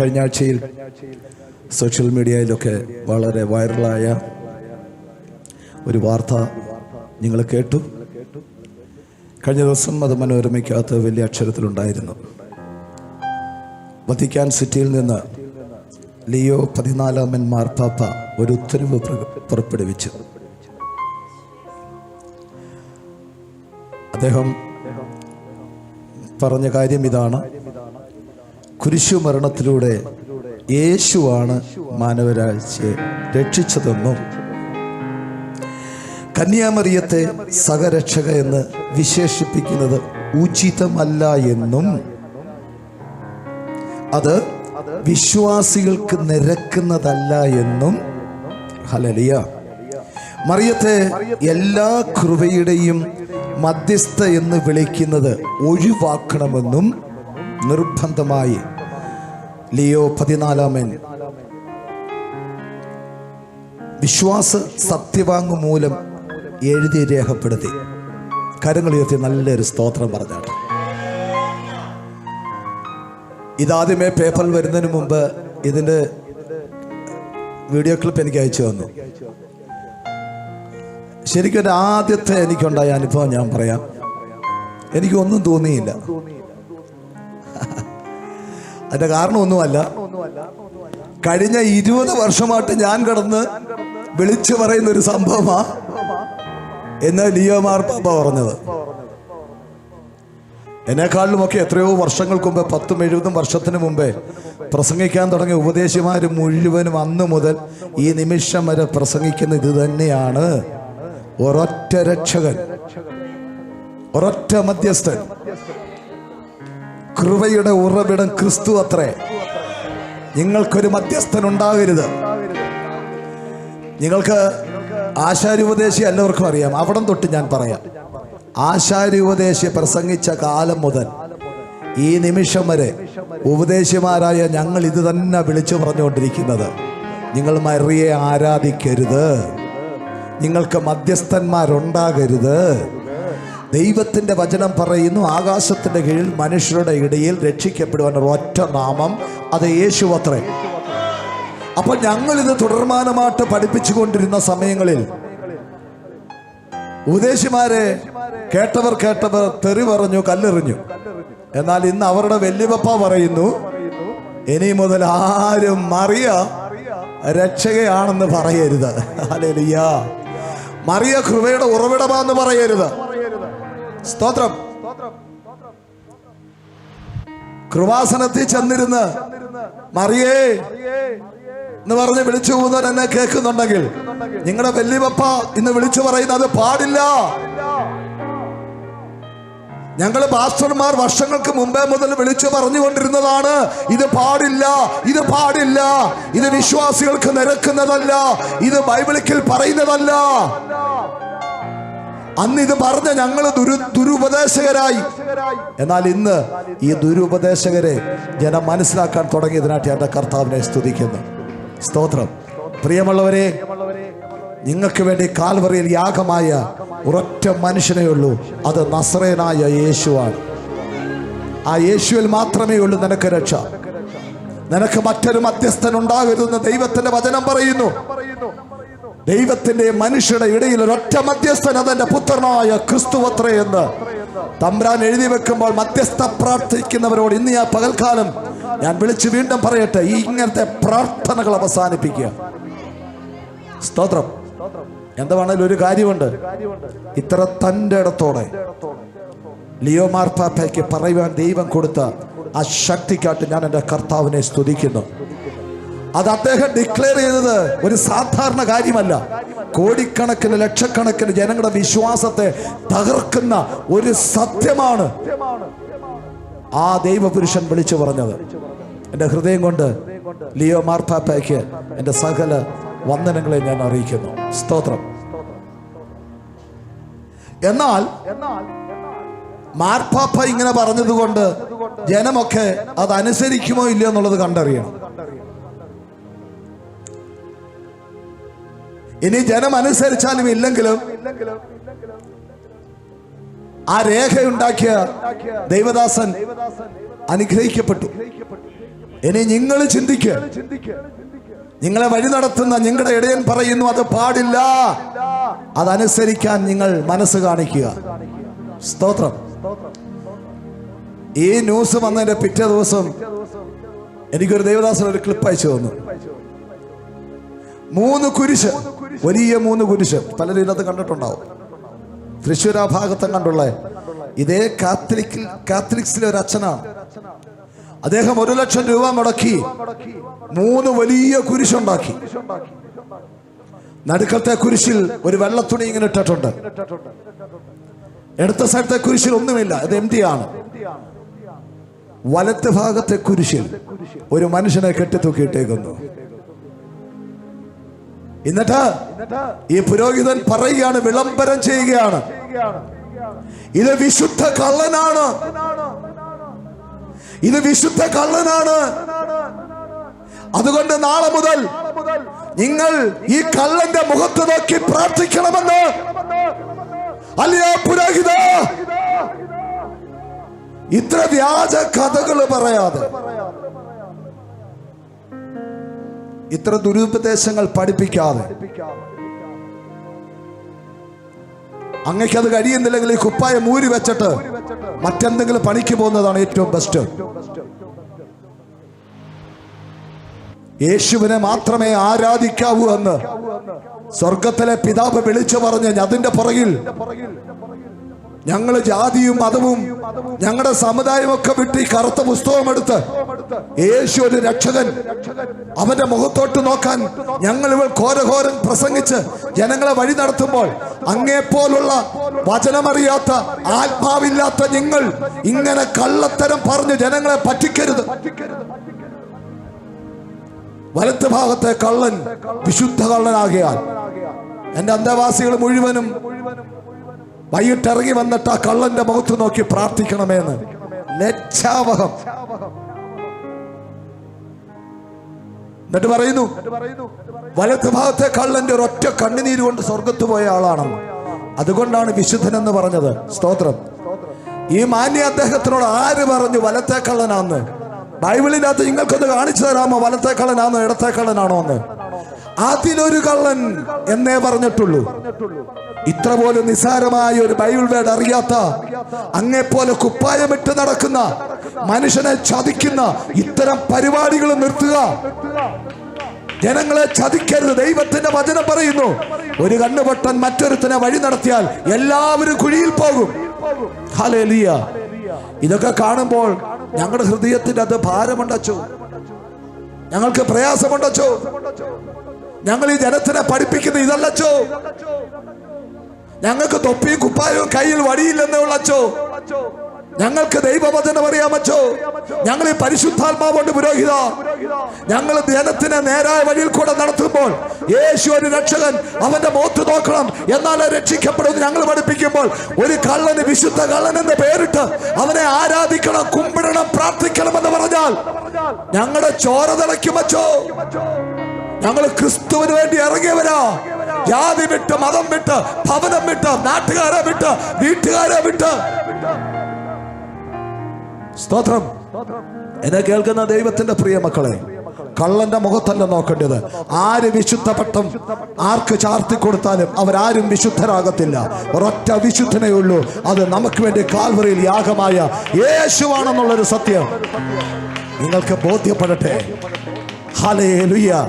കഴിഞ്ഞ ആഴ്ചയിൽ സോഷ്യൽ മീഡിയയിലൊക്കെ വളരെ വൈറലായ ഒരു വാർത്ത നിങ്ങൾ കേട്ടു. കഴിഞ്ഞ ദിവസം അത് മനോരമയ്ക്കകത്ത് വലിയ അക്ഷരത്തിലുണ്ടായിരുന്നു. വത്തിക്കാൻ സിറ്റിയിൽ നിന്ന് ലിയോ പതിനാലാമൻ മാർപ്പാപ്പ ഒരു ഉത്തരവ് പുറപ്പെടുവിച്ചു. അദ്ദേഹം പറഞ്ഞ കാര്യം ഇതാണ്. കുരിശു മരണത്തിലൂടെ യേശുവാണ് മാനവരാഴ്ചയെ രക്ഷിച്ചതെന്നും കന്യാമറിയത്തെ സഹരക്ഷക എന്ന് വിശേഷിപ്പിക്കുന്നത് ഉചിതമല്ല എന്നും അത് വിശ്വാസികൾക്ക് നിരക്കുന്നതല്ല എന്നും. ഹലലിയ മറിയത്തെ എല്ലാ കൃപയുടെയും മധ്യസ്ഥ എന്ന് വിളിക്കുന്നത് ഒഴിവാക്കണമെന്നും നിർബന്ധമായി ലിയോ പതിനാലാമൻ. വിശ്വാസ സത്യവാങ് മൂലം എഴുതി രേഖപ്പെടുത്തി. കരങ്ങൾ ഉയർത്തി നല്ലൊരു സ്തോത്രം പറഞ്ഞാട്ട് ഇതാദ്യമേ പേപ്പറിൽ വരുന്നതിന് മുമ്പ് ഇതിന്റെ വീഡിയോ ക്ലിപ്പ് എനിക്ക് അയച്ചു തന്നു. ശരിക്കും ആദ്യത്തെ എനിക്കുണ്ടായ അനുഭവം ഞാൻ പറയാം. എനിക്കൊന്നും തോന്നിയില്ല. അതിന്റെ കാരണമൊന്നുമല്ല. കഴിഞ്ഞ ഇരുപത് വർഷമായിട്ട് ഞാൻ കടന്ന് വിളിച്ചു പറയുന്ന ഒരു സംഭവമാ. എന്ന് ലിയോ മാർപ്പാപ്പ പറഞ്ഞത്. എന്നെക്കാളിലുമൊക്കെ എത്രയോ വർഷങ്ങൾക്ക് മുമ്പേ പത്തും എഴുപതും വർഷത്തിന് മുമ്പേ പ്രസംഗിക്കാൻ തുടങ്ങിയ ഉപദേശിമാർ മുഴുവനും അന്ന് മുതൽ ഈ നിമിഷം വരെ പ്രസംഗിക്കുന്ന ഇത് തന്നെയാണ്. ഒരൊറ്റ രക്ഷകൻ ഒരൊറ്റ മധ്യസ്ഥൻ കൃപയുടെ ഉറവിടം ക്രിസ്തു അത്രേ. നിങ്ങൾക്കൊരു മധ്യസ്ഥൻ ഉണ്ടാകരുത് നിങ്ങൾക്ക് ആശാരൂപദേശി എല്ലാവർക്കും അറിയാം. അവിടം തൊട്ട് ഞാൻ പറയാം. ആശാരുപദേശി പ്രസംഗിച്ച കാലം മുതൽ ഈ നിമിഷം വരെ ഉപദേശിമാരായ ഞങ്ങൾ ഇത് തന്നെ വിളിച്ചു പറഞ്ഞുകൊണ്ടിരിക്കുന്നത്. നിങ്ങൾ മറിയെ ആരാധിക്കരുത്. നിങ്ങൾക്ക് മധ്യസ്ഥന്മാരുണ്ടാകരുത്. ദൈവത്തിന്റെ വചനം പറയുന്നു ആകാശത്തിന്റെ കീഴിൽ മനുഷ്യരുടെ ഇടയിൽ രക്ഷിക്കപ്പെടുവാൻ ഒറ്റ നാമം അത് യേശുവത്രേ അപ്പോൾ ഞങ്ങൾ ഇത് തുടർമാനമായിട്ട് പഠിപ്പിച്ചുകൊണ്ടിരുന്ന സമയങ്ങളിൽ ഉപദേശിമാരെ കേട്ടവർ കേട്ടവർ തെറി പറഞ്ഞു കല്ലെറിഞ്ഞു. എന്നാൽ ഇന്ന് അവരുടെ വല്യപ്പ പറയുന്നു ഇനി മുതൽ ആരും മറിയ രക്ഷകയാണെന്ന് പറയരുത്. ഹല്ലേലൂയ. മറിയ കൃപയുടെ ഉറവിടമാന്ന് പറയരുത്. സ്തോത്രം. കൃപാസനത്തിൽ ചെന്നിരുന്ന് മറിയേ എന്ന് പറഞ്ഞ് വിളിച്ചു പോകുന്നവർ എന്നെ കേൾക്കുന്നുണ്ടെങ്കിൽ നിങ്ങളുടെ വല്യപ്പ ഇന്ന് വിളിച്ചു പറയുന്നത് പാടില്ല. ഞങ്ങൾ പാസ്റ്റർമാർ വർഷങ്ങൾക്ക് മുമ്പേ മുതൽ വിളിച്ചു പറഞ്ഞുകൊണ്ടിരുന്നതാണ് ഇത് പാടില്ല ഇത് പാടില്ല ഇത് വിശ്വാസികൾക്ക് നിരക്കുന്നതല്ല ഇത് ബൈബിളിക്കിൽ പറയുന്നതല്ല. അന്ന് ഇത് പറഞ്ഞ ഞങ്ങൾ ദുരു ദുരുപദേശകരായി. എന്നാൽ ഇന്ന് ഈ ദുരുപദേശകരെ ജനം മനസ്സിലാക്കാൻ തുടങ്ങിയതിനായിട്ട് എന്റെ കർത്താവിനെ സ്തുതിക്കുന്നു. സ്തോത്രം. പ്രിയമുള്ളവരെ നിങ്ങൾക്ക് വേണ്ടി കാൽവറിയിൽ യാഗമായ ഒരൊറ്റ മനുഷ്യനേ ഉള്ളൂ. അത് നസ്രേനായ യേശുവാണ്. ആ യേശുവിൽ മാത്രമേ ഉള്ളൂ നിനക്ക് രക്ഷ. നിനക്ക് മറ്റൊരു മധ്യസ്ഥൻ ഉണ്ടാകരുതെന്ന് ദൈവത്തിന്റെ വചനം പറയുന്നു. ദൈവത്തിന്റെ മനുഷ്യരുടെ ഇടയിൽ ഒരൊറ്റ മധ്യസ്ഥൻ അതെന്റെ പുത്രനായ ക്രിസ്തുവത്രേ എന്ന് തമ്പ്രാൻ എഴുതി വെക്കുമ്പോൾ മധ്യസ്ഥ പ്രാർത്ഥിക്കുന്നവരോട് ഇന്ന് ഞാൻ പകൽക്കാലം ഞാൻ വിളിച്ച് വീണ്ടും പറയട്ടെ ഈ ഇങ്ങനത്തെ പ്രാർത്ഥനകൾ അവസാനിപ്പിക്കുക. സ്തോത്രം. എന്താണെങ്കിലും ഒരു കാര്യമുണ്ട്? ഇത്ര തന്റെ ഇടത്തോടെ ലിയോ മാർപ്പാപ്പയ്ക്ക് പറയുവാൻ ദൈവം കൊടുത്ത ആ ശക്തിക്കാട്ട് ഞാൻ എന്റെ കർത്താവിനെ സ്തുതിക്കുന്നു. അത് അദ്ദേഹം ഡിക്ലെയർ ചെയ്തത് ഒരു സാധാരണ കാര്യമല്ല. കോടിക്കണക്കിന് ലക്ഷക്കണക്കിന് ജനങ്ങളുടെ വിശ്വാസത്തെ തകർക്കുന്ന ഒരു സത്യമാണ്. ആ ദൈവപുരുഷൻ വിളിച്ചു പറഞ്ഞത്. എന്റെ ഹൃദയം കൊണ്ട് ലിയോ മാർപ്പാപ്പയ്ക്ക് എന്റെ സകല വന്ദനങ്ങളെ ഞാൻ അറിയിക്കുന്നു. സ്തോത്രം. എന്നാൽ മാർപ്പാപ്പ ഇങ്ങനെ പറഞ്ഞതുകൊണ്ട് ജനമൊക്കെ അത് അനുസരിക്കുമോ ഇല്ലയോ എന്നുള്ളത് കണ്ടറിയണം. ഇനി ജനം അനുസരിച്ചാലും ഇല്ലെങ്കിലും ആ രേഖ ഉണ്ടാക്കിയ ദൈവദാസൻ അനുഗ്രഹിക്കപ്പെട്ടു. ഇനി നിങ്ങൾ ചിന്തിക്കുക നിങ്ങളെ വഴി നടത്തുന്ന നിങ്ങളുടെ ഇടയൻ പറയുന്നു അത് പാടില്ല. അതനുസരിക്കാൻ നിങ്ങൾ മനസ്സ് കാണിക്കുക. സ്തോത്രം. ഈ ന്യൂസ് വന്നതിന്റെ പിറ്റേ ദിവസം എനിക്കൊരു ദേവദാസൻ ഒരു ക്ലിപ്പ് അയച്ചു തന്നു. മൂന്ന് കുരിശ്. വലിയ മൂന്ന് കുരിശ്. പലരും ഇതിനകത്ത് കണ്ടിട്ടുണ്ടാവും. തൃശ്ശൂർ ആ ഭാഗത്തും കണ്ടുള്ള. ഇതേ കാത്തലിക്കിൽ കാത്തലിക്സിലെ ഒരു അച്ഛനാണ്. അദ്ദേഹം ഒരു ലക്ഷം രൂപ മുടക്കി മൂന്ന് വലിയ കുരിശുണ്ടാക്കി. നടുക്കത്തെ കുരിശിൽ ഒരു വെള്ളത്തുണി ഇങ്ങനെ ഇട്ടിട്ടുണ്ട്. ഇടത്ത സ്ഥലത്തെ കുരിശിൽ ഒന്നുമില്ല. അത് എം ആണ്. വലത്ത് ഭാഗത്തെ കുരിശിൽ ഒരു മനുഷ്യനെ കെട്ടിത്തൂക്കിയിട്ടേക്കുന്നു. എന്നിട്ട് ഈ പുരോഹിതൻ പറയുകയാണ് വിളംബരം ചെയ്യുകയാണ്. ഇത് വിശുദ്ധ കള്ളനാണ്. ഇത് വിശുദ്ധ കള്ളനാണ്. അതുകൊണ്ട് നാളെ മുതൽ നിങ്ങൾ ഈ കള്ളന്റെ മുഖത്ത് നോക്കി പ്രാർത്ഥിക്കണമെന്ന്. അല്ലയോ പുരോഹിത? ഇത്ര വ്യാജ കഥകൾ പറയാതെ. ഇത്ര ദുരുപദേശങ്ങൾ പഠിപ്പിക്കാതെ. അങ്ങക്ക് അത് കഴിയുന്നില്ലെങ്കിൽ ഈ കുപ്പായ മൂരി വെച്ചിട്ട് മറ്റെന്തെങ്കിലും പണിക്ക് പോകുന്നതാണ് ഏറ്റവും ബെസ്റ്റ് യേശുവിനെ മാത്രമേ ആരാധിക്കാവൂ എന്ന് സ്വർഗത്തിലെ പിതാവ് വിളിച്ചു പറഞ്ഞ് അതിന്റെ പുറകിൽ ഞങ്ങൾ ജാതിയും മതവും ഞങ്ങളുടെ സമുദായം ഒക്കെ വിട്ട് ഈ കറുത്ത പുസ്തകം എടുത്ത് യേശു ഒരു രക്ഷകൻ. അവന്റെ മുഖത്തോട്ട് നോക്കാൻ ഞങ്ങൾ ഇവൾ ഘോരഘോരൻ പ്രസംഗിച്ച് ജനങ്ങളെ വഴി നടത്തുമ്പോൾ അങ്ങേപ്പോലുള്ള വചനമറിയാത്ത ആത്മാവില്ലാത്ത നിങ്ങൾ ഇങ്ങനെ കള്ളത്തരം പറഞ്ഞ് ജനങ്ങളെ പറ്റിക്കരുത്. വലത്ത് ഭാഗത്തെ കള്ളൻ വിശുദ്ധ കള്ളനാകിയാൽ. എന്റെ അന്തേവാസികൾ മുഴുവനും വൈകിട്ട് ഇറങ്ങി വന്നിട്ട് ആ കള്ളന്റെ മുഖത്ത് നോക്കി പ്രാർത്ഥിക്കണമെന്ന്. ലജ്ജാവഹം എന്നിട്ട് പറയുന്നു വലത്ത് ഭാഗത്തെ കള്ളന്റെ ഒരൊറ്റ കണ്ണുനീര് കൊണ്ട് സ്വർഗത്ത് പോയ ആളാണെന്ന് അതുകൊണ്ടാണ് വിശുദ്ധൻ എന്ന് പറഞ്ഞത്. സ്തോത്രം. ഈ മാന്യ അദ്ദേഹത്തിനോട് ആര് പറഞ്ഞു വലത്തെ കള്ളനാന്ന്? ബൈബിളിനകത്ത് നിങ്ങൾക്കൊന്ന് കാണിച്ചു തരാമോ വലത്തെ കള്ളനാണോ ഇടത്തെ എന്ന് അതിലൊരു കള്ളൻ എന്നേ പറഞ്ഞിട്ടുള്ളൂ. ഇത്ര പോലും നിസാരമായ ഒരു ബൈബിൾ വേഡ് അറിയാത്ത അങ്ങെപ്പോലെ കുപ്പായമിട്ട് നടക്കുന്ന മനുഷ്യനെ ചതിക്കുന്ന ഇത്തരം പരിപാടികൾ നിർത്തുക. ജനങ്ങളെ ചതിക്കരുത്. ദൈവത്തിന്റെ വചനം പറയുന്നു. ഒരു കണ്ണുപൊട്ടൻ മറ്റൊരുത്തനെ വഴി നടത്തിയാൽ എല്ലാവരും കുഴിയിൽ പോകും. ഹലേലിയ ഇതൊക്കെ കാണുമ്പോൾ ഞങ്ങളുടെ ഹൃദയത്തിന്റെ അത് ഭാരമുണ്ടച്ചോ? ഞങ്ങൾക്ക് പ്രയാസമുണ്ടച്ചോ? ഞങ്ങൾ ഈ ജനത്തിനെ പഠിപ്പിക്കുന്ന ഇതല്ലച്ചോ? ഞങ്ങൾക്ക് തൊപ്പിയും കുപ്പായവും കയ്യിൽ വടിയില്ലെന്നേ ഉള്ളച്ചോ? ഞങ്ങൾക്ക് ദൈവവചനം അറിയാമച്ചോ? ഞങ്ങൾ ഈ പരിശുദ്ധാത്മാവുണ്ട് പുരോഹിത. ഞങ്ങൾ ജനത്തിനെ നേരായ വഴിയിൽ കൂടെ നടത്തുമ്പോൾ യേശു ഒരു രക്ഷകൻ അവന്റെ മോത്ത് നോക്കണം എന്നാലേ രക്ഷിക്കപ്പെടുമെന്ന് ഞങ്ങൾ പഠിപ്പിക്കുമ്പോൾ ഒരു കള്ളന് വിശുദ്ധ കള്ളൻ എന്ന് പേരിട്ട് അവനെ ആരാധിക്കണം കുമ്പിടണം പ്രാർത്ഥിക്കണം എന്ന് പറഞ്ഞാൽ ഞങ്ങളുടെ ചോര തിളയ്ക്കുമച്ചോ ഞങ്ങൾ ക്രിസ്തുവിന് വേണ്ടി ഇറങ്ങിയവരാ. ജാതി വിട്ട് മതം വിട്ട് ഭവനം വിട്ട് നാട്ടുകാരെ വിട്ട് വീട്ടുകാരെ വിട്ട്. സ്തോത്രം. എന്നെ കേൾക്കുന്ന ദൈവത്തിന്റെ പ്രിയ മക്കളെ കള്ളന്റെ മുഖത്തല്ല നോക്കേണ്ടത്. ആര് വിശുദ്ധ പട്ടം ആർക്ക് ചാർത്തി കൊടുത്താലും അവരാരും വിശുദ്ധരാകത്തില്ല. ഒരൊറ്റ വിശുദ്ധനേ ഉള്ളൂ. അത് നമുക്ക് വേണ്ടി കാൽവറിയിൽ യാഗമായ യേശുവാണെന്നുള്ളൊരു സത്യം. നിങ്ങൾക്ക് ബോധ്യപ്പെടട്ടെ. ഹലേലുയ്യ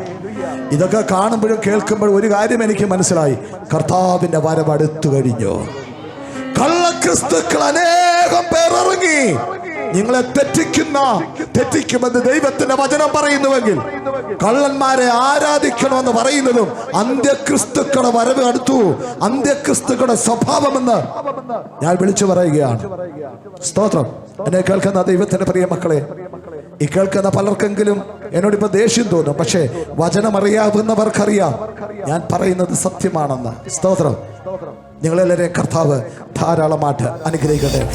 ഇതൊക്കെ കാണുമ്പോഴും കേൾക്കുമ്പോഴും ഒരു കാര്യം എനിക്ക് മനസ്സിലായി. കർത്താവിന്റെ വരവടുത്തു കഴിഞ്ഞു. കള്ളക്രിസ്തുക്കൾ അനേകം പേർ ഇറങ്ങി നിങ്ങളെ തെറ്റിക്കുന്ന തെറ്റിക്കുമെന്ന് ദൈവത്തിന്റെ വചനം പറയുന്നുവെങ്കിൽ കള്ളന്മാരെ ആരാധിക്കണമെന്ന് പറയുന്നതും അന്ത്യക്രിസ്തുക്കളുടെ വരവ് അടുത്തു. അന്ത്യക്രിസ്തുക്കളുടെ സ്വഭാവമെന്ന് ഞാൻ വിളിച്ചു പറയുകയാണ്. സ്തോത്രം. എന്നെ കേൾക്കുന്ന ദൈവത്തിന്റെ പ്രിയ മക്കളെ ഈ കേൾക്കുന്ന പലർക്കെങ്കിലും എന്നോട് ഇപ്പൊ ദേഷ്യം തോന്നും. പക്ഷേ വചനമറിയാവുന്നവർക്കറിയാം. ഞാൻ പറയുന്നത് സത്യമാണെന്ന്. സ്തോത്രം. നിങ്ങളെല്ലാവരെയും കർത്താവ് ധാരാളമായിട്ട് അനുഗ്രഹിക്കട്ടെ.